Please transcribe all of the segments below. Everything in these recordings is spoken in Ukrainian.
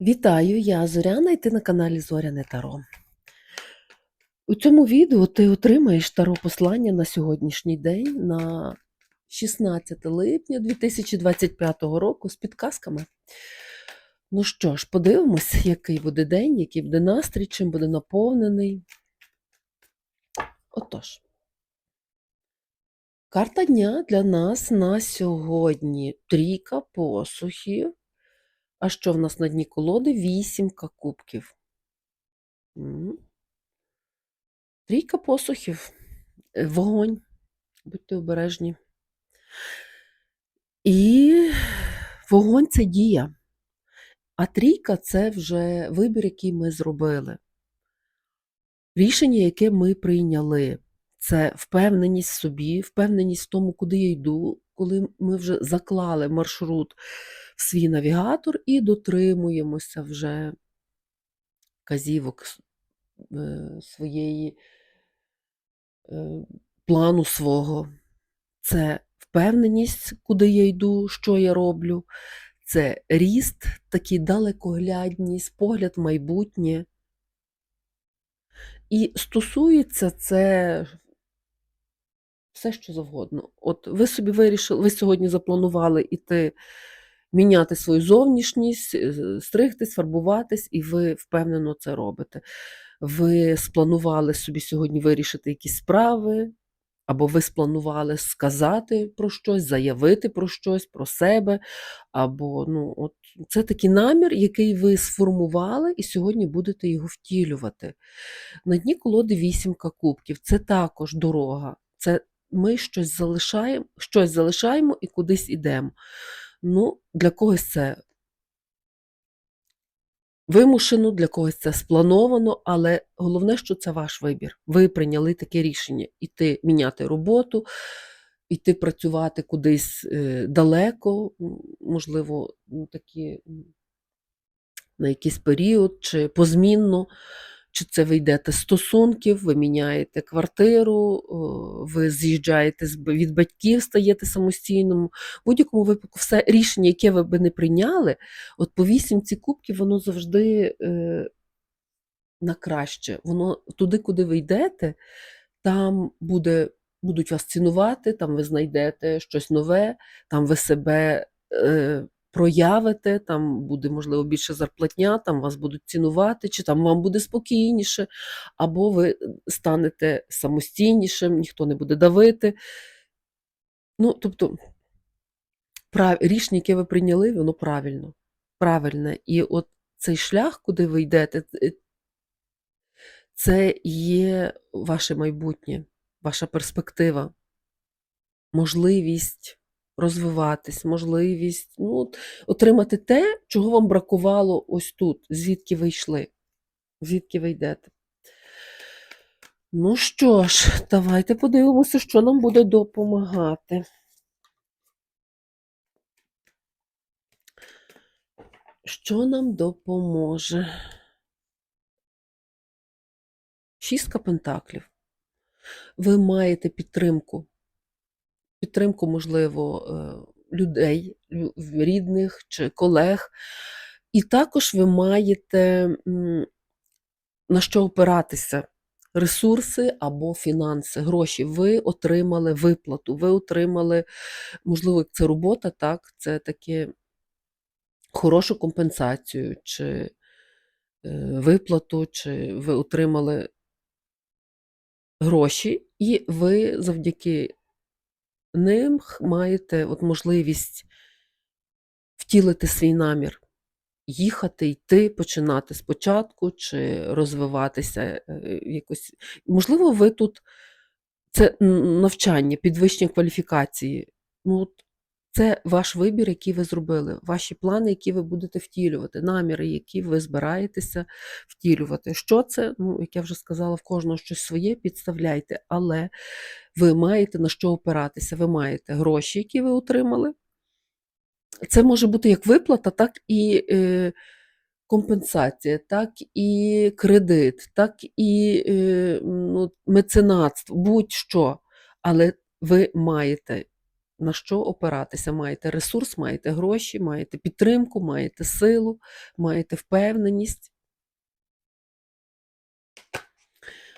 Вітаю, я Зоряна і ти на каналі Зоряне Таро. У цьому відео ти отримаєш таро послання на сьогоднішній день, на 16 липня 2025 року з підказками. Ну що ж, подивимось, який буде день, який буде настрій, чим буде наповнений. Отож, карта дня для нас на сьогодні трійка посухів. А що в нас на дні колоди? Вісімка кубків. Трійка посухів. Е, Вогонь. Будьте обережні. І вогонь це дія. А трійка це вже вибір, який ми зробили. Рішення, яке ми прийняли. Це впевненість в собі, впевненість в тому, куди я йду, коли ми вже заклали маршрут в свій навігатор і дотримуємося вже казівок е, своєї е, плану свого. Це впевненість, куди я йду, що я роблю. Це ріст, такий далекоглядність, погляд в майбутнє. І стосується це все, що завгодно. От ви собі вирішили, ви сьогодні запланували іти міняти свою зовнішність, стригтись, фарбуватись, і ви впевнено це робите. Ви спланували собі сьогодні вирішити якісь справи, або ви спланували сказати про щось, заявити про щось, про себе. Або ну, от це такий намір, який ви сформували, і сьогодні будете його втілювати. На дні колоди вісімка кубків. Це також дорога. Це ми щось залишаємо, щось залишаємо і кудись ідемо. Ну, для когось це вимушено, для когось це сплановано, але головне, що це ваш вибір. Ви прийняли таке рішення іти міняти роботу, іти працювати кудись е, далеко, можливо, такі на якийсь період чи позмінно. Чи це ви йдете стосунків, ви міняєте квартиру, ви з'їжджаєте від батьків, стаєте самостійним. В будь-якому випадку все рішення, яке ви би не прийняли, от по вісімці кубків, воно завжди е, на краще. Воно туди, куди ви йдете, там буде, будуть вас цінувати, там ви знайдете щось нове, там ви себе е, проявите, там буде, можливо, більше зарплатня, там вас будуть цінувати, чи там вам буде спокійніше, або ви станете самостійнішим, ніхто не буде давити. Ну, тобто, прав... рішення, яке ви прийняли, воно правильно. Правильне. І от цей шлях, куди ви йдете, е, це є ваше майбутнє, ваша перспектива, можливість розвиватись, можливість ну, отримати те, чого вам бракувало ось тут, звідки ви йшли, звідки ви йдете. Ну що ж, давайте подивимося, що нам буде допомагати. Що нам допоможе? Шістка пентаклів. Ви маєте підтримку. Підтримку, можливо, е, людей, рідних чи колег. І також ви маєте на що опиратися. Ресурси або фінанси, гроші. Ви отримали виплату, ви отримали, можливо, це робота, так, це таке хорошу компенсацію, чи е, виплату, чи ви отримали гроші, і ви завдяки ним маєте от можливість втілити свій намір, їхати, йти, починати спочатку, чи розвиватися е, якось. Можливо, ви тут це навчання, підвищення кваліфікації. Ну, от це ваш вибір, який ви зробили, ваші плани, які ви будете втілювати, наміри, які ви збираєтеся втілювати. Що це? Ну, як я вже сказала, в кожного щось своє, підставляйте, але ви маєте на що опиратися. Ви маєте гроші, які ви отримали. Це може бути як виплата, так і е, компенсація, так і кредит, так і е, ну, меценатство, будь-що. Але ви маєте на що опиратися. Маєте ресурс, маєте гроші, маєте підтримку, маєте силу, маєте впевненість.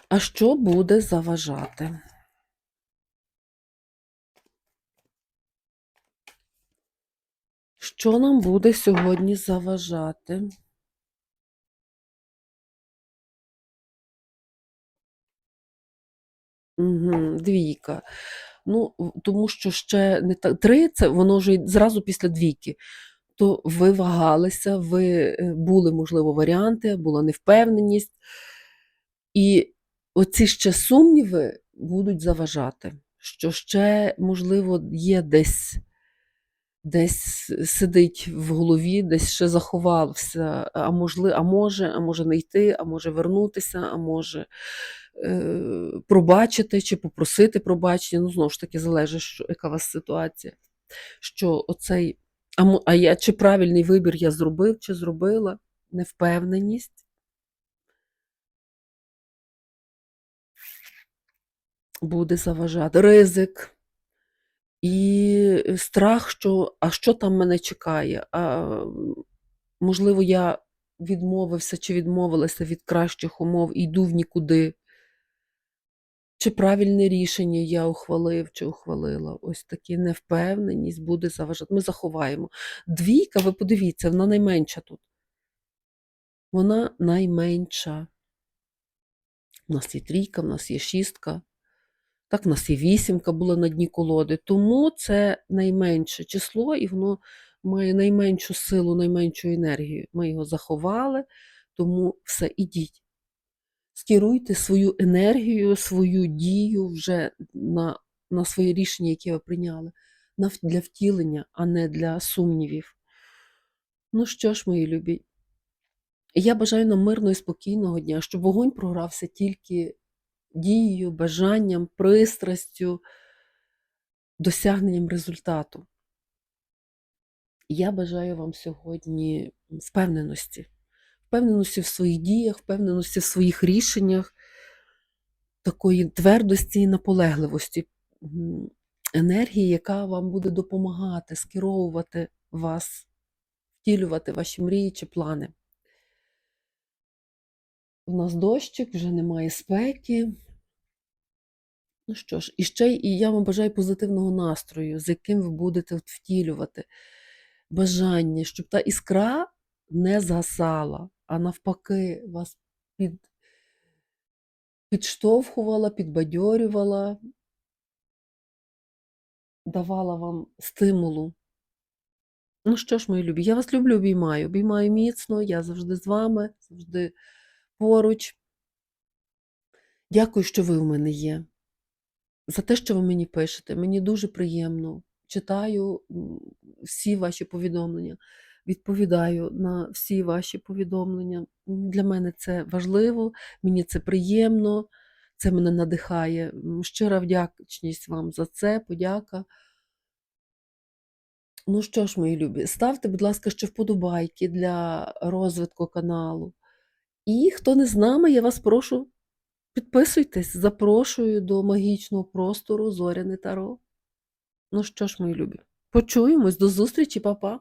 А що буде заважати? Що нам буде сьогодні заважати? Угу, двійка. Ну, тому що ще не так. Три це воно вже зразу після двійки. То ви вагалися, ви е, були, можливо, варіанти, була невпевненість. І оці ще сумніви будуть заважати, що ще, можливо, є десь, десь сидить в голові, десь ще заховався, а, можли, а може, а може не йти, а може вернутися, а може пробачити чи попросити пробачення. Ну, знову ж таки, залежить, що, яка у вас ситуація. Що оцей, а, а я, чи правильний вибір я зробив, чи зробила, невпевненість. буде заважати ризик і страх, що а що там мене чекає? А, можливо, я відмовився чи відмовилася від кращих умов і йду в нікуди. Чи правильне рішення я ухвалив чи ухвалила? Ось такі невпевненість буде заважати. Ми заховаємо. Двійка, ви подивіться, вона найменша тут. Вона найменша. У нас є трійка, в нас є шістка. Так, в нас і вісімка була на дні колоди, тому це найменше число, і воно має найменшу силу, найменшу енергію. Ми його заховали, тому все, ідіть. Скеруйте свою енергію, свою дію вже на, на своє рішення, яке ви прийняли, для втілення, а не для сумнівів. Ну що ж, мої любі, я бажаю нам мирного і спокійного дня, щоб вогонь програвся тільки дією, бажанням, пристрастю, досягненням результату. Я бажаю вам сьогодні впевненості, впевненості в своїх діях, впевненості в своїх рішеннях, такої твердості і наполегливості, енергії, яка вам буде допомагати скеровувати вас, втілювати ваші мрії чи плани. У нас дощик, вже немає спеки. Ну що ж, і ще і я вам бажаю позитивного настрою, з яким ви будете втілювати бажання, щоб та іскра не згасала, а навпаки, вас під, підштовхувала, підбадьорювала, давала вам стимулу. Ну що ж, мої любі, я вас люблю, обіймаю, обіймаю міцно, я завжди з вами, завжди поруч. Дякую, що ви у мене є. За те, що ви мені пишете. Мені дуже приємно. Читаю всі ваші повідомлення, відповідаю на всі ваші повідомлення. Для мене це важливо, мені це приємно, це мене надихає. Щира вдячність вам за це, подяка. Ну що ж, мої любі, ставте, будь ласка, ще вподобайки для розвитку каналу. І хто не з нами, я вас прошу, підписуйтесь, запрошую до магічного простору Зоряне Таро. Ну що ж, мої любі, почуємось, до зустрічі, па-па!